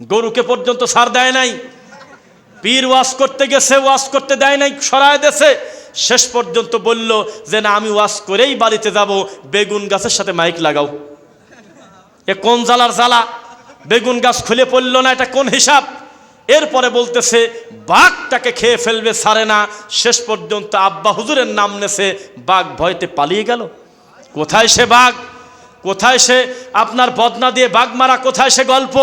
গরুকে পর্যন্ত সার দেয় নাই। পীর ওয়াশ করতে গেছে ওয়াশ করতে দেয় নাই, সরায় দেছে। শেষ পর্যন্ত বলল যে, না, আমি ওয়াশ করেই বাড়িতে যাব, বেগুন গাছের সাথে মাইক লাগাও। এ কোন জ্বালার জ্বালা? বেগুন গাছ খুলে পড়ল না, এটা কোন হিসাব? এরপরে বলতেছে, বাঘটাকে খেয়ে ফেলবে, সারে না। শেষ পর্যন্ত আব্বা হুজুরের নাম নেছে, বাঘ ভয়তে পালিয়ে গেল। কোথায় সে বাঘ? কোথায় সে আপনার বদনা দিয়ে বাঘ মারা, কোথায় সে গল্প?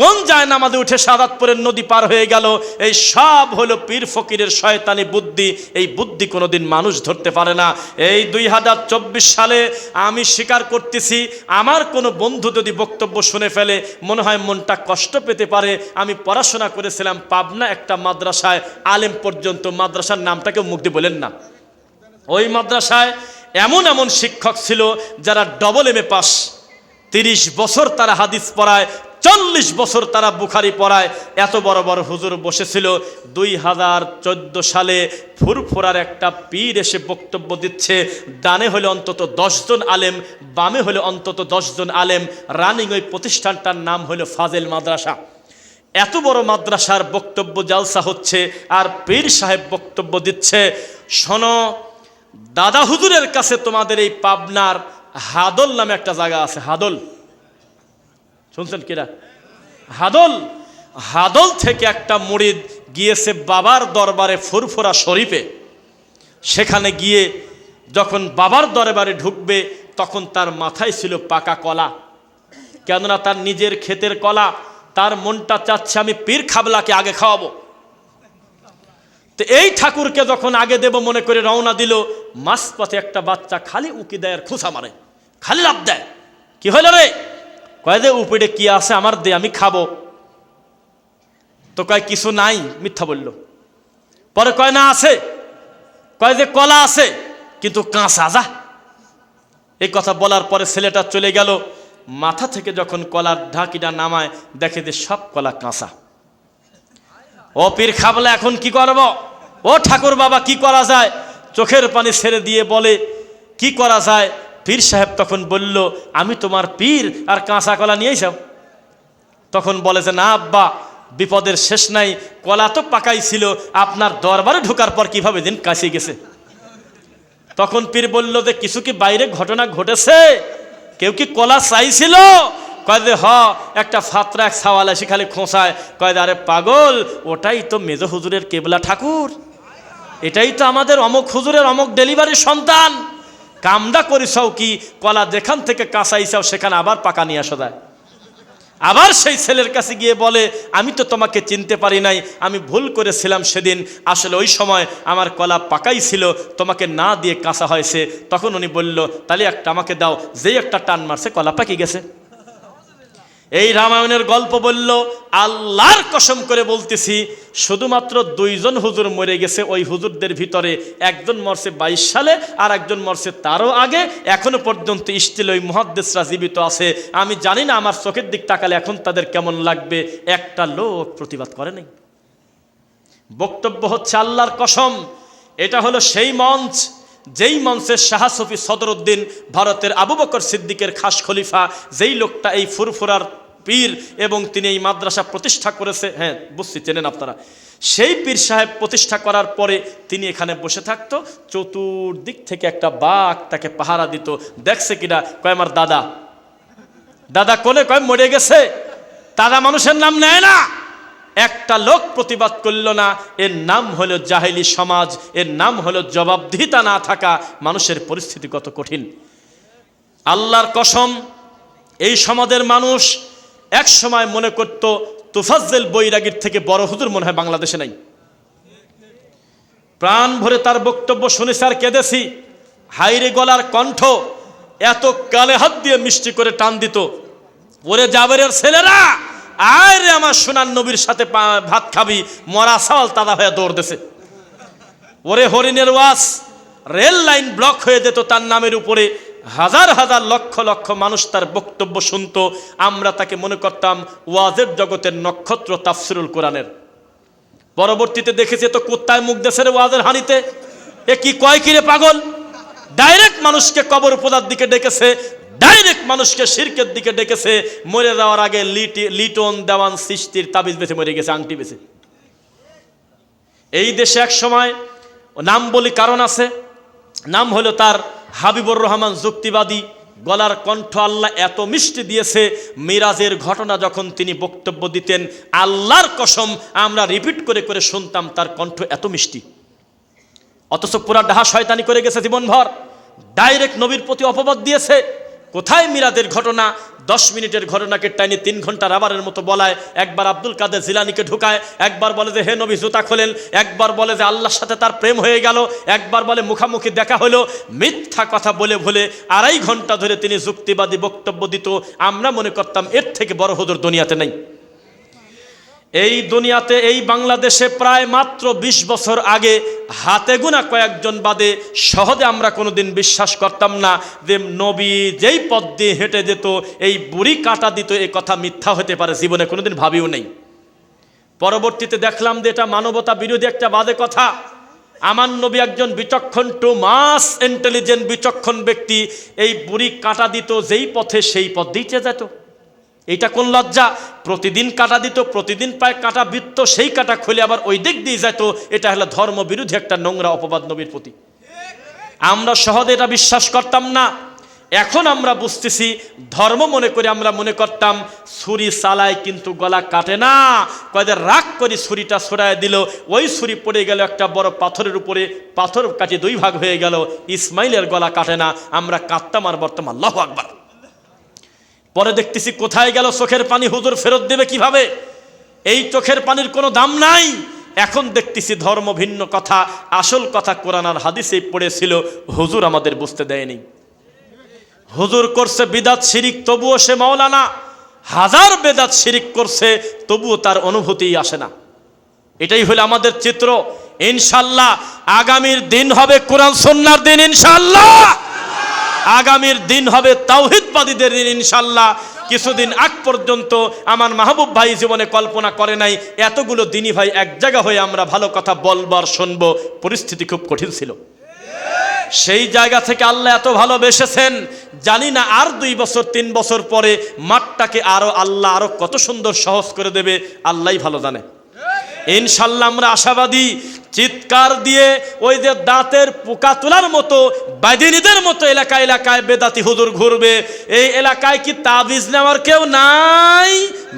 কোন যায় নামাজে উঠে সাদাতপুরের নদী পার হয়ে গেল? এই সব হলো পীর ফকিরের শয়তানি বুদ্ধি। এই বুদ্ধি কোনোদিন মানুষ ধরতে পারে না। এই দুই হাজার চব্বিশ সালে আমি স্বীকার করতেছি, আমার কোনো বন্ধু যদি বক্তব্য শুনে ফেলে, মনে হয় মনটা কষ্ট পেতে পারে। আমি পড়াশোনা করেছিলাম পাবনা একটা মাদ্রাসায়। আলেম পর্যন্ত মাদ্রাসার নামটাকেও মুক্তি বলেন না। ওই মাদ্রাসায় এমন এমন শিক্ষক ছিল যারা ডবল এম এ পাস তিরিশ বছর তারা হাদিস পড়ায়, চল্লিশ বছর তারা বুখারি পড়ায়। এত বড় বড় হুজুর বসেছিল। দুই হাজার চোদ্দ সালে ফুরফুরার একটা পীর এসে বক্তব্য দিচ্ছে, ডানে হলে অন্তত দশজন আলেম, বামে হলে অন্তত দশজন আলেম। রানিং ওই প্রতিষ্ঠানটার নাম হলো ফাজেল মাদ্রাসা। এত বড় মাদ্রাসার বক্তব্য জালসা হচ্ছে, আর পীর সাহেব বক্তব্য দিচ্ছে, শোনো দাদা হুজুরের কাছে তোমাদের এই পাবনার হাদল নামে একটা জায়গা আছে, হাদল। শুনছেন কিরা? হাদল। হাদল থেকে একটা মুড়িদ গিয়েছে বাবার দরবারে ফুরফুরা শরীফে। সেখানে গিয়ে যখন বাবার দরবারে ঢুকবে, তখন তার মাথায় ছিল পাকা কলা। কেননা তার নিজের ক্ষেতের কলা, তার মনটা চাচ্ছে আমি পীর খাবলাকে আগে খাওয়াবো। তো এই ঠাকুরকে যখন আগে দেব মনে করে রওনা দিল মাস পথে একটা বাচ্চা খালি উকি দেয় আর খুসা মারে, খালি লাভ দেয়। কি হইল রে? কয় দে, উপরে কি আছে আমার দে, আমি খাব। তো কয়, কিছু নাই, মিথ্যা বলল। পরে কয়, না আছে। কয় যে, কলা আছে, কিন্তু কাঁচা যা। এই কথা বলার পরে ছেলেটা চলে গেল, মাথা থেকে যখন কলার ঢাকিটা নামায়, দেখে যে সব কলা কাঁচা। ও পীর খাবলা, এখন কি করব? ও ঠাকুর বাবা কি করা যায়? চোখের পানি ছেড়ে দিয়ে বলে কি করা যায়? পীর সাহেব তখন বলল আমি তোমার পীর আর কাঁচা কলা নিয়ে যাও তখন বলে যে না আব্বা বিপদের শেষ নাই কলা তো পাকাই ছিল আপনার দরবারে ঢোকার পর কীভাবে দিন কাশি গেছে? তখন পীর বলল যে কিছু কি বাইরে ঘটনা ঘটেছে? কেউ কি কলা চাইছিল? কয় যে হ একটা ফাতরা এক সাওয়াল এসে খালি খোঁসায় কয় যে, আরে পাগল ওটাই তো মেজ হুজুরের কেবলা ঠাকুর। এটাই তো আমাদের অমক হুজুরের অমক ডেলিভারির সন্তান। কামডা করিসাও কি, কলা যেখান থেকে কাঁচাইছাও সেখানে আবার পাকা নিয়ে আসা যায় আবার সেই ছেলের কাছে গিয়ে বলে, আমি তো তোমাকে চিনতে পারি নাই, আমি ভুল করেছিলাম সেদিন, আসলে ওই সময় আমার কলা পাকাই ছিল, তোমাকে না দিয়ে কাঁচা হয়েছে। তখন উনি বলল, তাহলে একটা আমাকে দাও, যেই একটা টান মারছে, কলা পাকি গেছে। এই রামায়ণের গল্প বলল, আল্লাহর কসম করে বলতেছি, শুধুমাত্র দুইজন হুজুর মরে গেছে, ওই হুজুরদের ভিতরে একজন মরছে বাইশ সালে আর একজন মরছে তারও আগে, এখনও পর্যন্ত স্টিল ওই মহাদ্দেশরা জীবিত আছে। আমি জানি না আমার চোখের দিক তাকালে এখন তাদের কেমন লাগবে, একটা লোক প্রতিবাদ করে নাই। বক্তব্য হচ্ছে আল্লাহর কসম, এটা হলো সেই মঞ্চ যেই মঞ্চের শাহ সফি সদরুদ্দিন ভারতের আবু বকর সিদ্দিকের খাস খলিফা, যেই লোকটা এই ফুরফুরার পীর এবং তিনি এই মাদ্রাসা প্রতিষ্ঠা করেছে হ্যাঁ বুঝছি, চেনেন আপনারা। সেই পীর সাহেব প্রতিষ্ঠা করার পরে তিনি এখানে বসে থাকতো, চতুর্দিক থেকে একটা বাঘ তাকে পাহারা দিত, দেখছে কিনা, কয়, আমার দাদা। দাদা কোলে, কয়, মরে গেছে? দাদা মানুষের নাম নেয় না। একটা লোক প্রতিবাদ করল না, এর নাম হলো জাহেলি সমাজ, এর নাম হলো জবাবদিহিতা না থাকা মানুষের পরিস্থিতি কত কঠিন। আল্লাহর কসম, এই সমাজের মানুষ এক সময় মনে করত, তুফাজ্জেল বৈরাগীর থেকে বড় হুজুর মনে হয় বাংলাদেশে নাই। প্রাণ ভরে তার বক্তব্য শুনেছি আর কেঁদেছি। হাইরে গলার কণ্ঠ এত কালে হাত দিয়ে মিষ্টি করে টান দিত। ওরে জাবেরের ছেলেরা! আয় রে আমার সোনার নবীর সাথে ভাত খাবি, মরা সাওয়াল তাদা হয়ে দৌড় দেছে। ওরে হরিণের ওয়াস রেল লাইন ব্লক হয়ে যেত তার নামের উপরে। হাজার হাজার লক্ষ লক্ষ মানুষ তার বক্তব্য শুনত। আমরা তাকে মনে করতাম ওয়াজের জগতের নক্ষত্র তাফসিরুল কোরআনের। পরবর্তীতে দেখেছি তো কুত্তায় মুখ দেশের ওয়াজের হানিতে এ কি কয় কিরে পাগল? ডাইরেক্ট মানুষকে কবর পোদার দিকে ডেকেছে। ডাইরেক্ট মানুষকে শিরকের দিকে ডেকেছে, মরে যাওয়ার আগে লিটি লিটন দেওয়ান সৃষ্টির তাবিজ বেছে মরে গেছে, আংটি বেছে। এই দেশে এক সময় নাম বলি কারণ আছে। নাম হলো তার হাবিবুর রহমান যুক্তিবাদী, গলার কণ্ঠ আল্লাহ এত মিষ্টি দিয়েছে, মিরাজের ঘটনা যখন তিনি বক্তব্য দিতেন, আল্লাহর কসম আমরা রিপিট করে করে শুনতাম, তার কণ্ঠ এত মিষ্টি। অথচ পুরা ডাহা শয়তানি করে গেছে জীবনভর। ডাইরেক্ট নবীর প্রতি অপবাদ দিয়েছে। কোথায় মিরাদের ঘটনা? দশ মিনিটের ঘটনাকে টাইনি তিন ঘণ্টা রাবারের মতো বলায়। একবার আব্দুল কাদের জিলানিকে ঢুকায়, একবার বলে যে, হে নবী, জুতা খোলেন। একবার বলে যে, আল্লাহর সাথে তার প্রেম হয়ে গেল। একবার বলে, মুখামুখি দেখা হলো। মিথ্যা কথা বলে ভুলে আড়াই ঘণ্টা ধরে তিনি যুক্তিবাদী বক্তব্য দিত। আমরা মনে করতাম, এর থেকে বড় হদর দুনিয়াতে নেই। এই দুনিয়াতে, এই বাংলাদেশে প্রায় মাত্র ২০ বছর আগে হাতে গোনা কয়েকজন বাদে সহজে আমরা কোনোদিন বিশ্বাস করতাম না যে নবী যেই পথ দিয়ে হেঁটে যেত, এই বুড়ি কাটা দিত, এ কথা মিথ্যা হতে পারে, জীবনে কোনোদিন ভাবিও নেই। পরবর্তীতে দেখলাম যে এটা মানবতা বিরোধী একটা বাদে কথা। আমার নবী একজন বিচক্ষণ, টু মাস ইন্টেলিজেন্ট বিচক্ষণ ব্যক্তি, এই বুড়ি কাটা দিত, যেই পথে সেই পথ দিতে যেত। এইটা কোন লজ্জা? প্রতিদিন কাটা দিত, প্রতিদিন পায় কাটা বৃত্ত, সেই কাটা খুলে আবার ওই দিক দিয়ে যেত এটা হলো ধর্ম বিরোধী একটা নোংরা অপবাদ নবীর প্রতি। আমরা সহজে এটা বিশ্বাস করতাম না। এখন আমরা বুঝতেছি, ধর্ম মনে করে আমরা মনে করতাম, ছুরি চালায় কিন্তু গলা কাটে না। কয়েদের রাগ করে ছুরিটা ছড়ায় দিল, ওই ছুরি পড়ে গেল একটা বড় পাথরের উপরে, পাথর কাটে দুই ভাগ হয়ে গেল, ইসমাইলের গলা কাটে না, আমরা কাটতাম আর বর্তমান, আল্লাহ আকবার। পরে দেখতেছি কোথায় গেল চোখের পানি হুজুর ফেরত দেবে কীভাবে? এই চোখের পানির কোনো দাম নাই। এখন দেখতেছি ধর্ম ভিন্ন কথা, আসল কথা কোরআন আর হাদিসে পড়েছিল, হুজুর আমাদের বুঝতে দেয়নি। হুজুর করছে বিদাত শিরিক, তবুও সে মাওলানা। হাজার বেদাত শিরিক করছে, তবুও তার অনুভূতিই আসে না। এটাই হলো আমাদের চিত্র। ইনশাল্লাহ আগামীর দিন হবে কোরআন সন্ন্যার দিন, ইনশাল্লাহ। আগামীর দিন হবে তাওহিদবাদীদের দিন ইনশাল্লাহ কিছুদিন আগ পর্যন্ত আমার মাহবুব ভাই জীবনে কল্পনা করে নাই, এতগুলো দিনই ভাই এক জায়গা হয়ে আমরা ভালো কথা বলবার শুনব। পরিস্থিতি খুব কঠিন ছিল। সেই জায়গা থেকে আল্লাহ এত ভালোবেসেছেন, জানি না আর দুই বছর, তিন বছর পরে মাঠটাকে আরও আল্লাহ আরও কত সুন্দর সহজ করে দেবে, আল্লাহই ভালো জানে। ইনশাল্লাহ আমরা আশাবাদী চিৎকার দিয়ে ওই যে দাঁতের পোকা তোলার মতো বাদিনীদের মতো এলাকা এলাকায় বেদাতি হুজুর ঘুরবে। এই এলাকায় কি তাবিজ নেওয়ার কেউ নাই?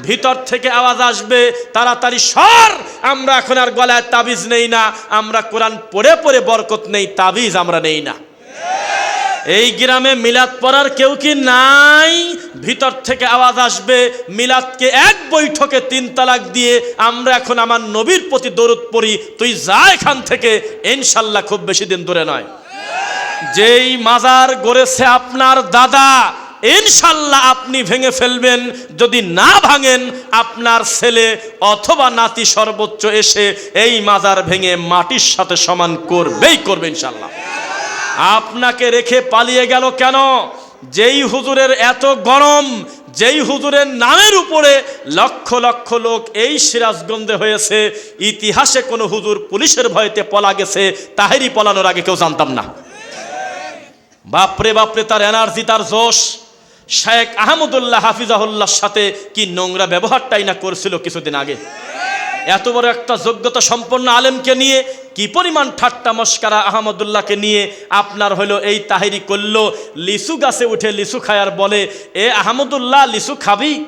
ভিতর থেকে আওয়াজ আসবে, তাড়াতাড়ি সর। আমরা এখন আর গলায় তাবিজ নেই না, আমরা কোরআন পড়ে পড়ে বরকত নেই, তাবিজ আমরা নেই না। এই গ্রামে মিলাদ পড়ার কেউ কি নাই? ভিতর থেকে আওয়াজ আসবে, মিলাদকে এক বৈঠকে তিন তালাক দিয়ে আমরা এখন আমার নবীর প্রতি দরুদ পড়ি, তুই যা এখান থেকে, ইনশাল্লাহ খুব বেশি দিন দূরে নয়। যেই মাজার গড়েছে আপনার দাদা, ইনশাল্লাহ আপনি ভেঙে ফেলবেন, যদি না ভাঙেন, আপনার ছেলে অথবা নাতি সর্বোচ্চ এসে এই মাজার ভেঙে মাটির সাথে সমান করবেই করবে ইনশাল্লাহ। আপনাকে রেখে পালিয়ে গেল কেন? যেই হুজুরের এত গরম, যেই হুজুরের নামের উপরে লক্ষ লক্ষ লোক এই সিরাজগঞ্জে হয়েছে, ইতিহাসে কোনো হুজুর পুলিশের ভয়তে পলা গেছে, তাহেরই পলানোর আগে কেউ জানতাম না। বাপরে বাপরে, তার এনার্জি তার জোশ। শেখ আহমদুল্লাহ হাফিজাহুল্লাহর সাথে কি নোংরা ব্যবহারটাই না করছিল কিছুদিন আগে? এত বড় একটা যোগ্যতা সম্পন্ন আলেমকে নিয়ে কি পরিমাণ ঠাট্টা মস্কারা আহমদুল্লাহকে নিয়ে আপনার হলো এই তাহিরি করল লিচু গাছে উঠে লিচু খায়ার বলে, এ আহমদুল্লাহ লিসু খাবি?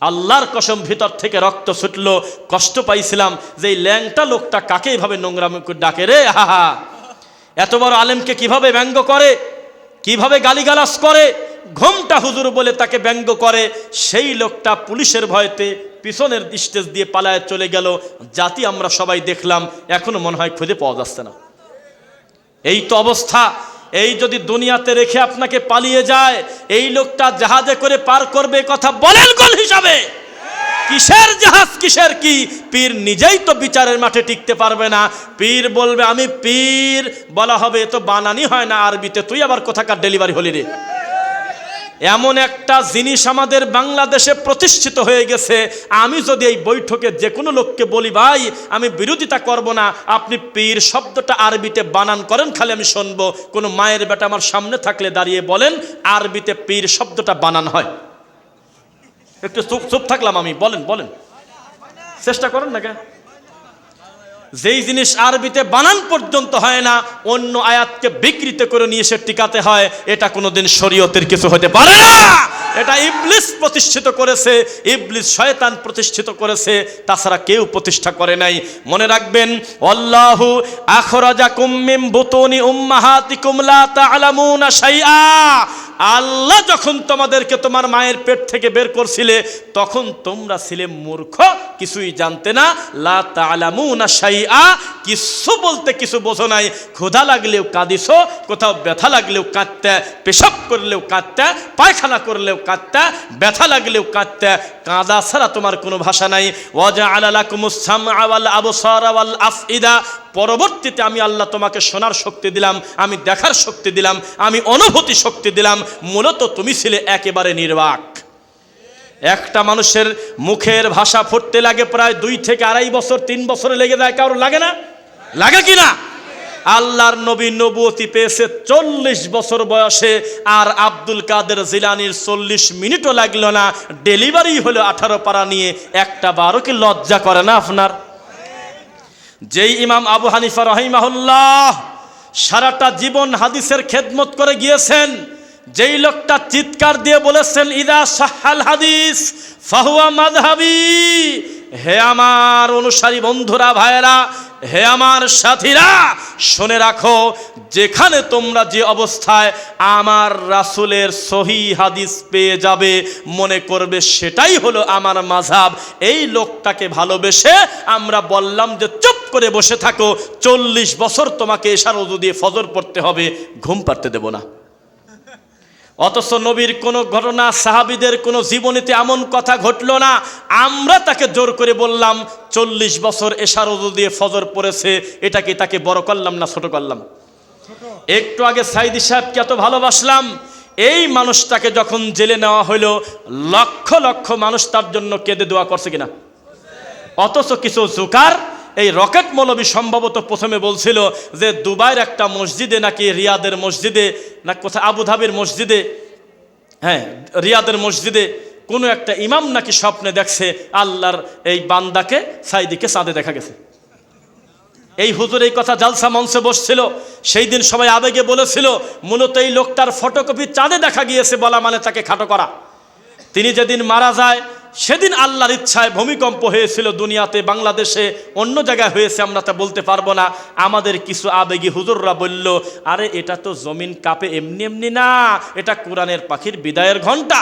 আল্লাহর কসম ভিতর থেকে রক্ত ছুটলো, কষ্ট পাইছিলাম যে এই ল্যাংটা লোকটা কাকে এইভাবে নোংরা ডাকে রে? হাহা এত বড় আলেমকে কীভাবে ব্যঙ্গ করে? কীভাবে গালিগালাজ করে? ঘুমটা হুজুর বলে তাকে ব্যঙ্গ করে। সেই লোকটা পুলিশের ভয়তে পিছনের স্টেজ দিয়ে পালায় চলে গেল। জাতি আমরা সবাই দেখলাম, এখনও মনে হয় খুঁজে পাওয়া যাচ্ছে না। এই তো অবস্থা। এই যদি দুনিয়াতে রেখে আপনাকে পালিয়ে যায়, এই লোকটা জাহাজে করে পার করবে কথা বলেন গোল হিসাবে? কিসের জাহাজ, কিসের কি? পীর নিজেই তো বিচারের মাঠে টিকতে পারবে না। পীর বলবে, আমি পীর, বলা হবে তো বানানি হয় না আরবিতে, তুই আবার কোথাকার ডেলিভারি হলি রে? এমন একটা জিনিস আমাদের বাংলাদেশে প্রতিষ্ঠিত হয়ে গেছে। আমি যদি এই বৈঠকে যে কোনো লোককে বলি, ভাই, আমি বিরোধিতা করব না, আপনি পীর শব্দটা আরবিতে বানান করেন, খালি আমি শুনব। কোনো মায়ের বেটা আমার সামনে থাকলে দাঁড়িয়ে বলেন, আরবিতে পীর শব্দটা বানান হয়। একটু চুপ চুপ থাকলাম আমি, বলেন বলেন। চেষ্টা করেন না কেন? যেই জিনিস আরবিতে বানান পর্যন্ত হয় না, অন্য আয়াতকে বিকৃত করে নিয়ে এসে টিকাতে হয়, এটা কোনোদিন শরীয়তের কিছু হতে পারে না। এটা ইবলিস প্রতিষ্ঠিত করেছে, ইবলিস শয়তান প্রতিষ্ঠিত করেছে, তাছাড়া কেউ প্রতিষ্ঠা করে নাই। মনে রাখবেন, আল্লাহু আখরাজাকুম মিন বুতুনি উম্মাহাতিকুম লা তা'লামুনা শাইআ। আল্লাহ যখন তোমাদেরকে তোমার মায়ের পেট থেকে বের করছিলে, তখন তোমরা ছিলে মূর্খ, কিছুই জানতে না। লা তালামুনা শাইআ, কিছু বলতে কিছু বোঝো নাই। ক্ষুধা লাগলেও কাঁদিছো, কোথাও ব্যথা লাগলেও কাঁদতে, পেশাব করলেও কাঁদতে, পায়খানা করলেও কাঁদতে, ব্যথা লাগলেও কাঁদতে, কাঁদা ছাড়া তোমার কোনো ভাষা নাই। ওয়াজা আলালাকুমুসাম আওয়াল আবসার আওয়াল আফইদা পরবর্তীতে আমি আল্লাহ তোমাকে শোনার শক্তি দিলাম, আমি দেখার শক্তি দিলাম, আমি অনুভূতি শক্তি দিলাম, মূলত তুমি ছিলে একেবারে নির্বাক। একটা মানুষের মুখের ভাষা ফুটতে লাগে প্রায় দুই থেকে আড়াই বছর, তিন বছরে লেগে যায়, কারোর লাগে না? লাগে কি না? আল্লাহর নবী নবুয়তি পেয়েছে চল্লিশ বছর বয়সে, আর আব্দুল কাদের জিলানির চল্লিশ মিনিটও লাগল না, ডেলিভারি হলো আঠারো পারা নিয়ে, একটা বারো কি লজ্জা করে না আপনার? যেই ইমাম আবু হানিফা রহিমাহুল্লাহ সারাটা জীবন হাদিসের খেদমত করে গিয়েছেন, যেই লোকটা চিৎকার দিয়ে বলেছেন, ইদা সাহাল হাদিস, ফাহুয়া মাদহাবি হে আমার অনুসারী বন্ধুরা, ভাইয়েরা হে আমার সাথীরা, শুনে রাখো, যেখানে তোমরা যে অবস্থায় আমার রাসুলের সহি হাদিস পেয়ে যাবে, মনে করবে সেটাই হলো আমার মাঝাব এই লোকটাকে ভালোবেসে আমরা বললাম যে, চুপ করে বসে থাকো, চল্লিশ বছর তোমাকে উজু দিয়ে ফজর পড়তে হবে। ঘুম পাড়তে দেব না। অথচ নবীর কোনো ঘটনা, সাহাবিদের কোনো জীবনীতে এমন কথা ঘটলো না। আমরা তাকে জোর করে বললাম, চল্লিশ বছর এশার উজু দিয়ে ফজর পড়েছে এটাকে তাকে বড় করলাম না ছোট করলাম? একটু আগে সাইদি সাহেবকে এত ভালোবাসলাম, এই মানুষটাকে যখন জেলে নেওয়া হলো লক্ষ লক্ষ মানুষ তার জন্য কেঁদে দোয়া করছে কিনা? অথচ কিছু জুকার এই রকেট মৌলবী সম্ভবত প্রথমে বলছিল যে দুবাইয়ের একটা মসজিদে নাকি রিয়াদের মসজিদে, না কোথায়, আবুধাবির মসজিদে হ্যাঁ রিয়াদের মসজিদে কোনো একটা ইমাম নাকি স্বপ্নে দেখছে আল্লাহর এই বান্দাকে সাইদিকে চাঁদে দেখা গেছে। এই হুজুর এই কথা জালসা মঞ্চে বসছিল, সেই দিন সবাই আবেগে বলেছিল, মূলত এই লোকটার ফটোকপি চাঁদে দেখা গিয়েছে বলা মানে তাকে খাটো করা। তিনি যেদিন মারা যায় সেদিন আল্লাহর ইচ্ছায় ভূমিকম্প হয়েছিল দুনিয়াতে, বাংলাদেশে অন্য জায়গায় হয়েছে, আমরা তা বলতে পারব না। আমাদের কিছু আবেগী হুজুররা বলল, আরে, এটা তো জমিন কাপে এমনি এমনি না, এটা কোরআনের পাখির বিদায়ের ঘণ্টা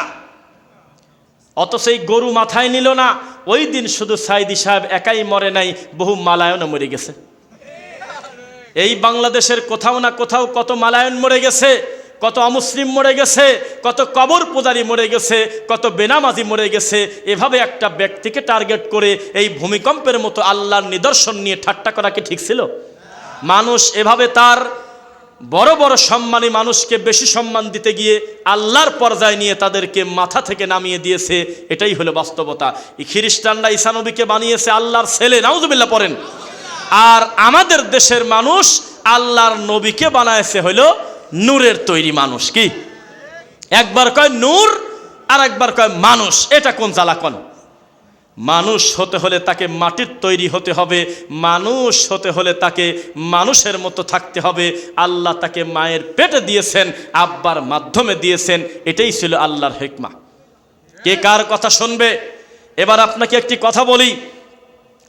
অত সেই গরু মাথায় নিল না, ওই দিন শুধু সাইদি সাহেব একাই মরে নাই, বহু মালায়নও মরে গেছে। এই বাংলাদেশের কোথাও না কোথাও কত মালায়ন মরে গেছে। কত অমুসলিম মরে গেছে, কত কবর পূজারি মরে গেছে, কত বেনামাজি মরে গেছে, এভাবে একটা ব্যক্তিকে টার্গেট করে এই ভূমিকম্পের মতো আল্লাহর নিদর্শন নিয়ে ঠাট্টা করা কি ঠিক ছিল? মানুষ এভাবে তার বড় বড় সম্মানী মানুষকে বেশি সম্মান দিতে গিয়ে আল্লাহর পর্যায়ে নিয়ে তাদেরকে মাথা থেকে নামিয়ে দিয়েছে, এটাই হলো বাস্তবতা। খ্রিস্টানরা ঈসানবীকে বানিয়েছে, আল্লাহর ছেলে, নাউজুবিল্লাহ পড়েন। আর আমাদের দেশের মানুষ আল্লাহর নবীকে বানায়ছে হলো নূরের তৈরি মানুষ কি? একবার কয় নূর আর একবার কয় মানুষ। এটা কোন জ্বালা কোন মানুষ হতে হলে তাকে মাটির তৈরি হতে হবে, মানুষ হতে হলে তাকে মানুষের মতো থাকতে হবে। আল্লাহ তাকে মায়ের পেটে দিয়েছেন, আব্বার মাধ্যমে দিয়েছেন, এটাই ছিল আল্লাহর হেকমা। কে কার কথা শুনবে? এবার আপনাকে একটি কথা বলি।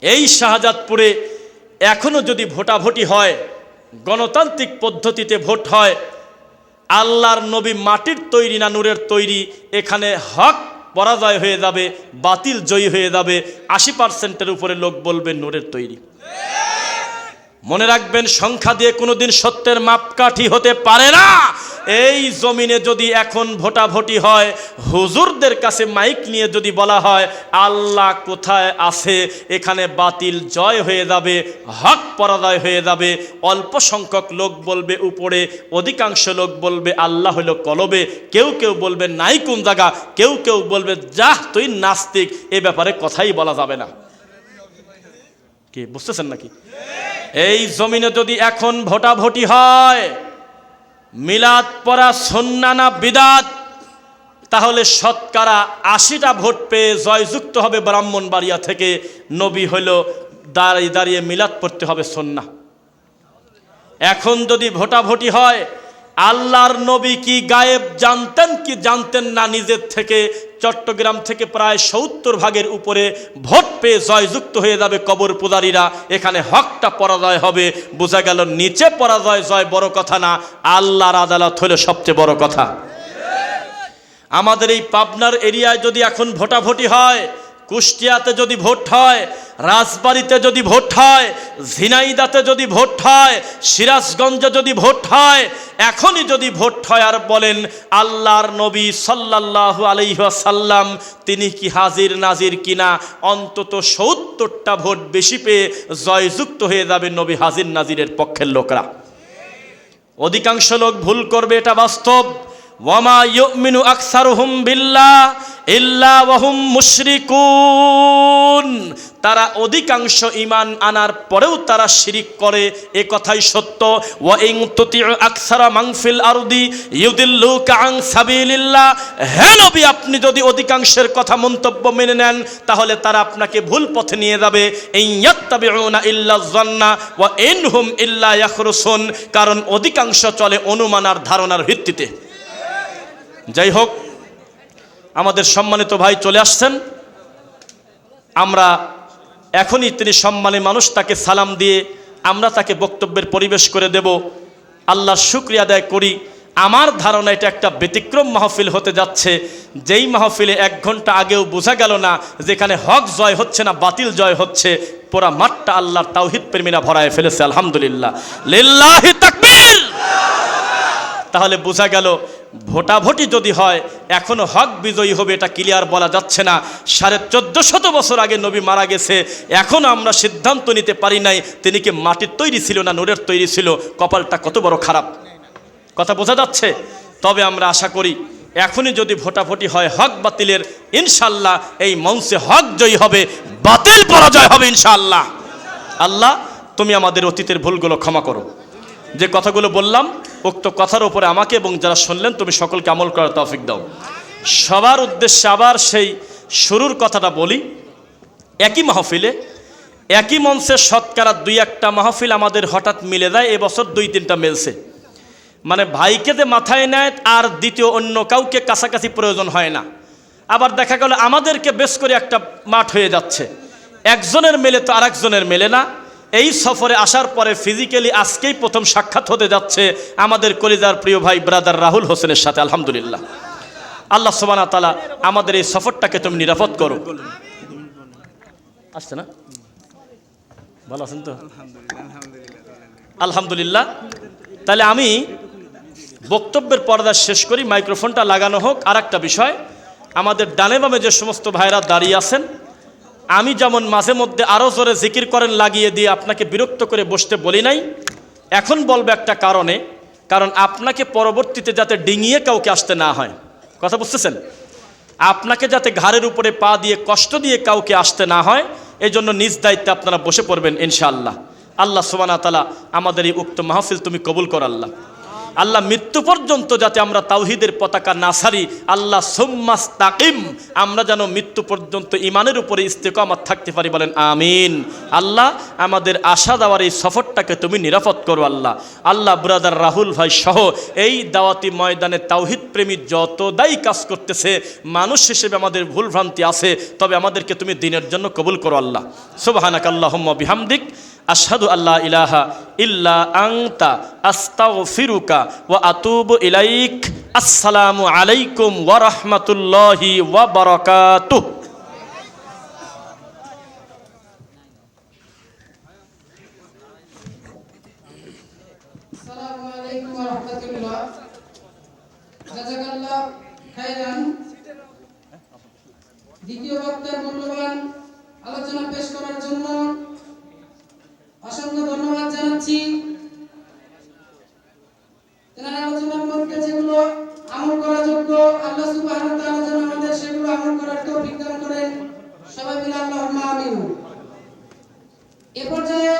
এই শাহজাদপুরে এখনও যদি ভোটাভুটি হয় গণতান্ত্রিক পদ্ধতিতে ভোট হয়, আল্লাহর নবী মাটির তৈরি না নূরের তৈরি, এখানে হক পরাজয় হয়ে যাবে, বাতিল জয়ী হয়ে যাবে, আশি পার্সেন্টের উপরে লোক বলবে নূরের তৈরি। মনে রাখবেন, সংখ্যা দিয়ে কোনোদিন সত্যের মাপকাঠি হতে পারে না। এই জমিনে যদি এখন ভোটাভুটি হয়, হুজুরদের কাছে মাইক নিয়ে যদি বলা হয়, আল্লাহ কোথায় আছে, এখানে বাতিল জয় হয়ে যাবে, হক পরাজয় হয়ে যাবে, অল্প সংখ্যক লোক বলবে উপরে, অধিকাংশ লোক বলবে আল্লাহ হলো কলবে, কেউ কেউ বলবে নাই কোন জায়গা, কেউ কেউ বলবে যাহ, তুই নাস্তিক, এ ব্যাপারে কথাই বলা যাবে না। কি, বুঝতেছেন নাকি? এই জমিনে যদি এখন ভোটাভুটি হয় মিলাদ পড়া সন্নানা বিদাত? তাহলে শতকরা আশিটা ভোট পেয়ে জয়যুক্ত হবে ব্রাহ্মণবাড়িয়া থেকে। নবী হইল দাঁড়িয়ে দাঁড়িয়ে মিলাদ পড়তে হবে সন্না। এখন যদি ভোটাভুটি হয় আল্লাহর নবী কি গায়েব জানতেন কি জানতেন না নিজের থেকে? চট্টগ্রাম থেকে প্রায় সত্তর ভাগের উপরে ভোট পেয়ে জয়যুক্ত হয়ে যাবে কবর পূজারীরা। এখানে হকটা পরাজয় হবে। বোঝা গেল নিচে পরাজয়, জয় বড় কথা না। আল্লাহর আদালত হলে সবচেয়ে বড় কথা। আমাদের এই পাবনার এরিয়ায় যদি এখন ভোটাভুটি হয়, কুষ্টিয়াতে যদি ভোট হয় রাজবাড়িতে যদি ভোট হয়, ঝিনাইদাতে যদি ভোট হয়, সিরাজগঞ্জে যদি ভোট হয়, এখনই যদি ভোট হয় আর বলেন আল্লাহর নবী সাল্লাল্লাহু আলাইসাল্লাম তিনি কি হাজির নাজির কিনা? অন্তত সত্তরটা ভোট বেশি পেয়ে জয়যুক্ত হয়ে যাবে নবী হাজির নাজিরের পক্ষের লোকরা। অধিকাংশ লোক ভুল করবে, এটা বাস্তব। ওয়ামা ইউমিনু আকসারুহুম বিল্লাহ ইল্লা মুশরিকুন। তারা অধিকাংশ ইমান আনার পরেও তারা শিরিক করে, এ কথাই সত্য। ওয়া ইন তুতিউ আকসারা মাংফিল আরদি ইউদিল্লুকা আন সাবিলিল্লাহ। হে নবী, আপনি যদি অধিকাংশের কথা মন্তব্য মেনে নেন, তাহলে তারা আপনাকে ভুল পথে নিয়ে যাবে। ইয়াত্তাবিউনা ইল্লা যান্না ওয়া ইনহুম ইল্লা ইয়াখরুসুন। কারণ অধিকাংশ চলে অনুমান আর ধারণার ভিত্তিতে। যাই হোক আমাদের সম্মানিত ভাই চলে আসছেন। আমরা এখনই তিনি সম্মানী মানুষ, তাকে সালাম দিয়ে আমরা তাকে বক্তব্যের পরিবেশ করে দেব। আল্লাহর শুক্রিয়া আদায় করি। আমার ধারণা এটা একটা ব্যতিক্রম মাহফিল হতে যাচ্ছে। যেই মাহফিলে এক ঘণ্টা আগেও বোঝা গেল না যেখানে হক জয় হচ্ছে না বাতিল জয় হচ্ছে পুরা মাঠটা আল্লাহর তাওহিদ প্রেমীরা ভরায় ফেলেছে, আলহামদুলিল্লাহ। তাহলে বোঝা গেল ভোটাভুটি যদি হয়, এখনও হক বিজয়ী হবে এটা ক্লিয়ার বলা যাচ্ছে না। সাড়ে চোদ্দ শত বছর আগে নবী মারা গেছে এখনও আমরা সিদ্ধান্ত নিতে পারি নাই তিনি কি মাটির তৈরি ছিল না নোরের তৈরি ছিল, কপালটা কত বড় খারাপ। কথা বোঝা যাচ্ছে? তবে আমরা আশা করি, এখনই যদি ভোটাভুটি হয় হক বাতিলের, ইনশাল্লাহ এই মঞ্চে হক জয়ী হবে, বাতিল পরাজয় হবে ইনশাল্লাহ। আল্লাহ, তুমি আমাদের অতীতের ভুলগুলো ক্ষমা করো। যে কথাগুলো বললাম উক্ত কথার উপরে আমাকে এবং যারা শুনলেন, তুমি সকলকে আমল করার তৌফিক দাও। সবার উদ্দেশ্যে আবার সেই শুরুর কথাটা বলি। একই মাহফিলে, একই মঞ্চে শতকরা দুই একটা মাহফিল আমাদের হঠাৎ মিলে যায়, এবছর দুই তিনটা মেলছে। মানে ভাইকে যে মাথায় নেয়, আর দ্বিতীয় অন্য কাউকে কাছাকাছি প্রয়োজন হয় না। আবার দেখা গেল আমাদেরকে বেশ করে একটা মাঠ হয়ে যাচ্ছে। একজনের মেলে তো আরেকজনের মেলে না। এই সফরে আসার পরে ফিজিক্যালি আজকেই প্রথম সাক্ষাৎ হতে যাচ্ছে আমাদের কলিজার প্রিয় ভাই ব্রাদার রাহুল হোসেনের সাথে, আলহামদুলিল্লাহ। আল্লাহ সোবানা তালা আমাদের এই সফরটাকে তুমি নিরাপদ করো। আসছে না? ভালো আছেন তো? আলহামদুলিল্লাহ। তাহলে আমি বক্তব্যের পর্দা শেষ করি, মাইক্রোফোনটা লাগানো হোক। আর একটা বিষয়, আমাদের ডানে বামে যে সমস্ত ভাইরা দাঁড়িয়ে আছেন আমি যেমন মাঝে মধ্যে আরও জোরে জিকির করেন, লাগিয়ে দিয়ে আপনাকে বিরক্ত করে বসতে বলি নাই। এখন বলব একটা কারণে, কারণ আপনাকে পরবর্তীতে যাতে ডিঙিয়ে কাউকে আসতে না হয়। কথা বুঝতেছেন? আপনাকে যাতে ঘাড়ের উপরে পা দিয়ে কষ্ট দিয়ে কাউকে আসতে না হয় এই জন্য নিজ দায়িত্বে আপনারা বসে পড়বেন ইনশাআল্লাহ। আল্লাহ সুবানা তালা আমাদের এই উক্ত মাহফিল তুমি কবুল কর, আল্লাহ। আল্লাহ মৃত্যু পর্যন্ত যাতে আমরা তাওহিদের পতাকা না সারি, আল্লাহ সোম্মাস তাকিম আমরা যেন মৃত্যু পর্যন্ত ইমানের উপরে ইস্তেকামাত থাকতে পারি বলেন, আমিন। আল্লাহ, আমাদের আশা দেওয়ার এই সফরটাকে তুমি নিরাপদ করো, আল্লাহ। আল্লাহ, ব্রাদার রাহুল ভাই সহ এই দাওয়াতি ময়দানে তাওহিদ প্রেমী যত দায়ী কাজ করতেছে, মানুষ হিসেবে আমাদের ভুলভ্রান্তি আছে, তবে আমাদেরকে তুমি দিনের জন্য কবুল করো, আল্লাহ। সুবাহানাক আল্লাহম্মা বিহামদিক। আশহাদু আল্লাহ ইলাহা ইল্লা আংতা আস্তাগফিরুকা ওয়া আতুবু ইলাইক। আসসালামু আলাইকুম ওয়া রাহমাতুল্লাহি ওয়া বারাকাতুহু। আসসালামু আলাইকুম ওয়া রাহমাতুল্লাহ। জাজাকাল্লাহ খায়রান। দ্বিতীয় বক্তার মূল্যবান আলোচনা পেশ করার জন্য অসংখ্য ধন্যবাদ জানাচ্ছি। আলোচনার মধ্যে যেগুলো আমল করা যোগ্য, আল্লাহ যেন আমাদের সেগুলো আমল করার করেন। সবাই মিলে এ পর্যায়ে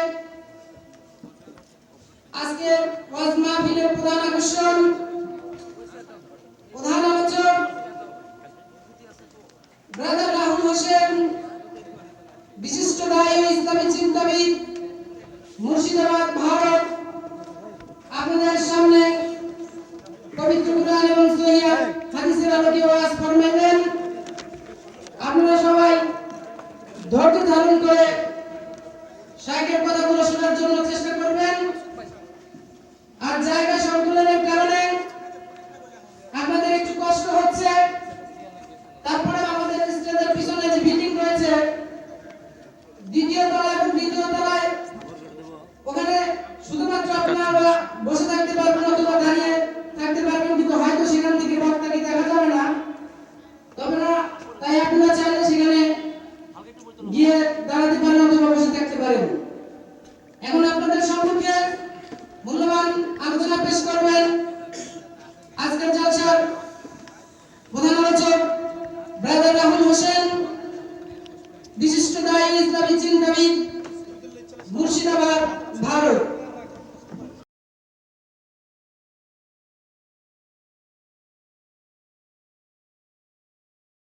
প্রধান আকর্ষণ, প্রধান আলোচক ব্রাদার রাহুল হোসেন, বিশিষ্ট দায়ী ইসলামী চিন্তাবিদ মুর্শিদাবাদ, ভারত। আপনাদের সামনে পবিত্র কুরআন এবং সহিহ হাদিসের আলোকে ওয়াজ ফরমাইলেন আপনারা সবাই ধৈর্য ধারণ করে শাইখের কথাগুলো শোনার জন্য চেষ্টা করবেন। আর জায়গা সংকুলনের